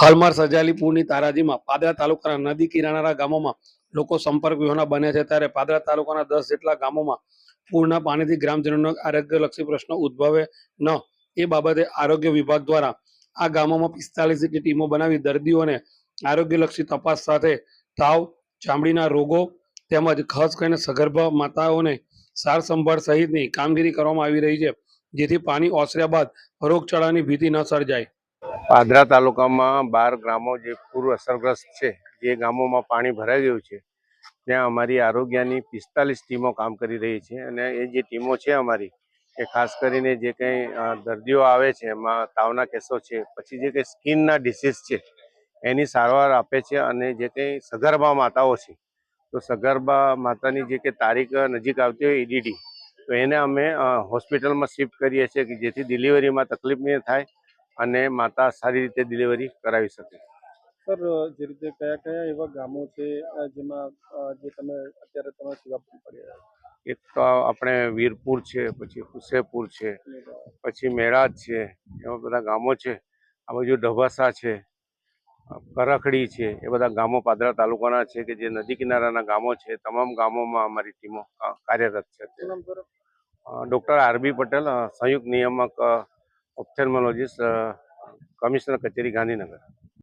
હાલમાં સર્જાયેલી પૂરની તારાજીમાં પાદરા તાલુકાના નદી કિનારાના ગામોમાં લોકો સંપર્ક વિહોણા બન્યા છે. ત્યારે પાદરા તાલુકાના દસ જેટલા ગામોમાં પૂરના પાણીથી ગ્રામજનોનો આરોગ્યલક્ષી પ્રશ્નો ઉદ્ભવે ન એ બાબતે આરોગ્ય વિભાગ દ્વારા આ ગામોમાં પિસ્તાલીસ જેટલી ટીમો બનાવી દર્દીઓને આરોગ્યલક્ષી તપાસ સાથે તાવ, ચામડીના રોગો તેમજ ખાસ કરીને સગર્ભા માતાઓને સાર સંભાળ સહિતની કામગીરી કરવામાં આવી રહી છે, જેથી પાણી ઓસર્યા બાદ રોગચાળાની ભીતિ ન સર્જાય. પાદરા તાલુકામાં બાર ગ્રામો જે પૂર અસરગ્રસ્ત છે જે ગામોમાં પાણી ભરાઈ ગયું છે. ત્યાં અમારી આરોગ્યની પિસ્તાલીસ ટીમો કામ કરી રહી છે અને એ જે ટીમો છે અમારી, એ ખાસ કરીને જે કંઈ દર્દીઓ આવે છે, એમાં તાવના કેસો છે, પછી જે કંઈ સ્કિનના ડિસીઝ છે, એની સારવાર આપે છે અને જે કંઈ સગર્ભા માતાઓ છે, તો સગર્ભા માતાની જે કે તારીખ નજીક આવતી હોય ઈડીડી, તો એને અમે હોસ્પિટલમાં શિફ્ટ કરીએ છીએ કે જેથી ડિલિવરીમાં તકલીફ નહીં થાય અને માતા સારી રીતે ડિલિવરી કરાવી શકે. સર જે રીતે કયા કયા એવા ગામો છે જેમાં જે તમે અત્યારે તમે સેવા પૂરી પાડી રહ્યા એક તો આપણે વીરપુર છે પછી હુસેપુર છે પછી મેળાદ છે એવા બધા ગામો છે. આ બાજુ ઢભાસા છે કરખડી છે એ બધા ગામો પાદરા તાલુકાના છે કે જે નદી કિનારાના ગામો છે. તમામ ગામોમાં અમારી ટીમો કાર્યરત છે ડૉક્ટર આરબી પટેલ સંયુક્ત નિયામક ઓપ્થેલ્મોલોજીસ્ટ કમિશનર કચેરી ગાંધીનગર